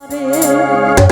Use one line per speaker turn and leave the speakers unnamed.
রে।